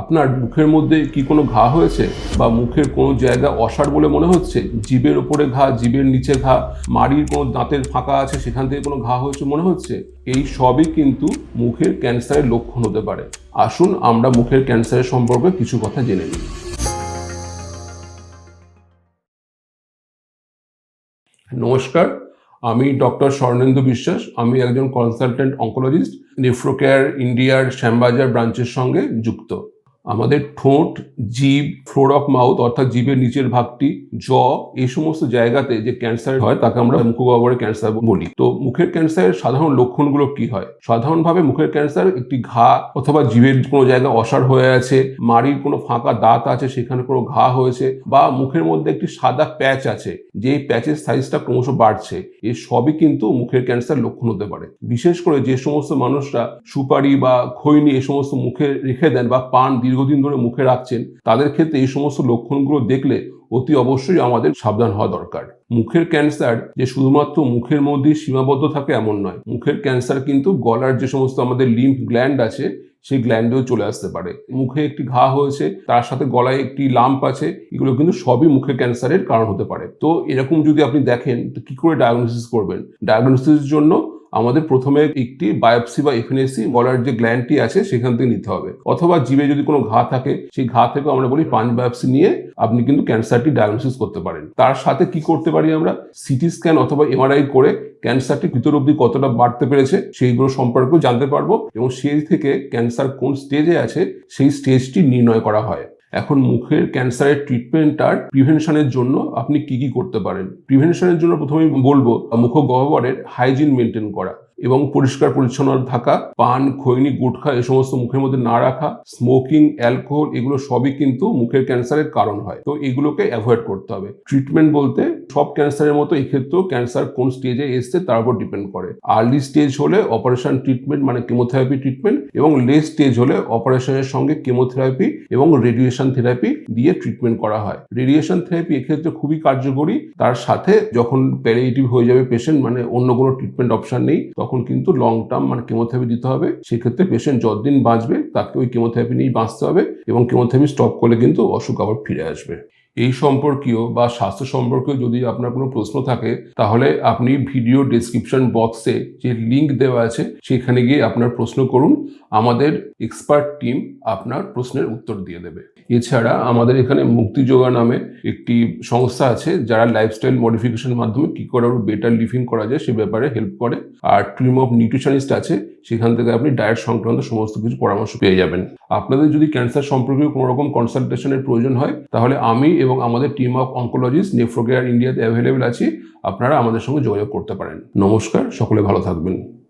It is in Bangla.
আপনার মুখের মধ্যে কি কোনো ঘা হয়েছে? বা মুখের কোনো জায়গা অসাড় বলে মনে হচ্ছে? জিভের ওপরে ঘা, জিভের নিচে ঘা, মাড়ির কোনো দাঁতের ফাঁকা আছে, সেখান থেকে কোনো ঘা হয়েছে মনে হচ্ছে? এই সবই কিন্তু মুখের ক্যান্সারের লক্ষণ হতে পারে। আসুন আমরা মুখের ক্যান্সারের সম্পর্কে কিছু কথা জেনে নিই। নমস্কার, আমি ডক্টর স্বর্ণেন্দু বিশ্বাস। আমি একজন কনসালটেন্ট অঙ্কোলজিস্ট নেফ্রোকেয়ার ইন্ডিয়ার শ্যামবাজার ব্রাঞ্চের সঙ্গে যুক্ত। আমাদের ঠোঁট জীব ফ্লোর অফ মাউথ অর্থাৎ জীবের নিচের ভাগটি, জ, এই সমস্ত জায়গাতে যে ক্যান্সার হয়, তাকে আমরা মুখগহ্বরের ক্যান্সার বলি। তো মুখের ক্যান্সারের সাধারণ লক্ষণগুলো কি হয়? সাধারণভাবে মুখের ক্যান্সার একটি ঘা অথবা জীবের কোনো জায়গায় অসাড় হয়ে আছে, মাড়ির কোনো ফাঁকা দাঁত আছে, সেখানে কোনো ঘা হয়েছে, বা মুখের মধ্যে একটি সাদা প্যাচ আছে, যে প্যাচের সাইজটা ক্রমশ বাড়ছে, এ সবই কিন্তু মুখের ক্যান্সার লক্ষণ হতে পারে। বিশেষ করে যে সমস্ত মানুষরা সুপারি বা খৈনি এই সমস্ত মুখে রেখে দেন বা পান দীর্ঘদিন ধরে মুখে রাখছেন, তাদের ক্ষেত্রে এই সমস্ত লক্ষণগুলো দেখলে অতি অবশ্যই আমাদের সাবধান হওয়া দরকার। মুখের ক্যান্সার যে শুধুমাত্র মুখের মধ্যেই সীমাবদ্ধ থাকে এমন নয়, মুখের ক্যান্সার কিন্তু গলার যে সমস্ত আমাদের লিম্ফ গ্ল্যান্ড আছে, সেই গ্ল্যান্ডেও চলে আসতে পারে। মুখে একটি ঘা হয়েছে, তার সাথে গলায় একটি লাম্প আছে, এগুলো কিন্তু সবই মুখের ক্যান্সারের কারণ হতে পারে। তো এরকম যদি আপনি দেখেন, তো কি করে ডায়াগনোসিস করবেন? ডায়াগনোসিসের জন্য আমাদের প্রথমে একটি বায়োপসি বা এফএনএসি গলার যে গ্ল্যান্ডটি আছে সেখান থেকে নিতে হবে। অথবা জিভে যদি কোনো ঘা থাকে, সেই ঘা থেকে আমরা বলি পাঞ্চ বায়োপসি নিয়ে আপনি কিন্তু ক্যান্সারটি ডায়াগনোসিস করতে পারেন। তার সাথে কি করতে পারি আমরা? সিটি স্ক্যান অথবা এমআরআই করে ক্যান্সারটি ভিতর অব্দি কতটা বাড়তে পেরেছে সেইগুলো সম্পর্কেও জানতে পারব এবং সেই থেকে ক্যান্সার কোন স্টেজে আছে সেই স্টেজটি নির্ণয় করা হয়। এখন মুখের ক্যান্সারের ট্রিটমেন্ট আর প্রিভেনশনের জন্য আপনি কি কি করতে পারেন? প্রিভেনশনের জন্য প্রথমেই বলব মুখ গহ্বরের হাইজিন মেনটেন করা। এবং পরিষ্কার পরিচ্ছন্ন থাকা, পান, খৈনি, গুটখা এ সমস্ত মুখের মধ্যে না রাখা স্মোকিং অ্যালকোহল এগুলো সবই কিন্তু মুখের ক্যান্সারের কারণ হয়। তো এগুলোকে অ্যাভয়েড করতে হবে। ট্রিটমেন্ট বলতে সব ক্যান্সারের মতো এক্ষেত্রেও ক্যান্সার কোন স্টেজে এসছে তার উপর ডিপেন্ড করে। আর্লি স্টেজ হলে অপারেশন ট্রিটমেন্ট মানে কেমোথেরাপি ট্রিটমেন্ট এবং লেট স্টেজ হলে অপারেশনের সঙ্গে কেমোথেরাপি এবং রেডিয়েশন থেরাপি দিয়ে ট্রিটমেন্ট করা হয়। রেডিয়েশন থেরাপি এক্ষেত্রে খুবই কার্যকরী। তার সাথে যখন প্যালিয়েটিভ হয়ে যাবে পেশেন্ট মানে অন্য কোনো ট্রিটমেন্ট অপশন নেই, তখন কিন্তু লং টার্ম মানে কেমোথেরাপি দিতে হবে। সেক্ষেত্রে পেশেন্ট যতদিন বাঁচবে, তাকে ওই কেমোথেরাপি নিয়েই বাঁচতে হবে এবং কেমোথেরাপি স্টপ করলে কিন্তু অসুখ আবার ফিরে আসবে। এই সম্পর্কীয় বা স্বাস্থ্য সম্পর্কেও যদি আপনার কোনো প্রশ্ন থাকে, তাহলে আপনি ভিডিও ডেসক্রিপশন বক্সে যে লিংক দেওয়া আছে, সেখানে গিয়ে আপনার প্রশ্ন করুন। আমাদের এক্সপার্ট টিম আপনার প্রশ্নের উত্তর দিয়ে দেবে। এছাড়া আমাদের এখানে মুক্তিযোগা নামে একটি সংস্থা আছে, যারা লাইফস্টাইল মডিফিকেশনের মাধ্যমে কী করে আরও বেটার লিভিং করা যায়, সে ব্যাপারে হেল্প করে। আর টিম অফ নিউট্রিশনিস্ট আছে, সেখান থেকে আপনি ডায়েট সংক্রান্ত সমস্ত কিছু পরামর্শ পেয়ে যাবেন। আপনাদের যদি ক্যান্সার সম্পর্কে কোনো রকম কনসালটেশনের প্রয়োজন হয়, তাহলে আমি এবং আমাদের টিম অফ অঙ্কোলজিস্ট নেফ্রোকেয়ার ইন্ডিয়াতে অ্যাভেলেবেল আছে। আপনারা আমাদের সঙ্গে যোগাযোগ করতে পারেন। নমস্কার, সকলে ভালো থাকবেন।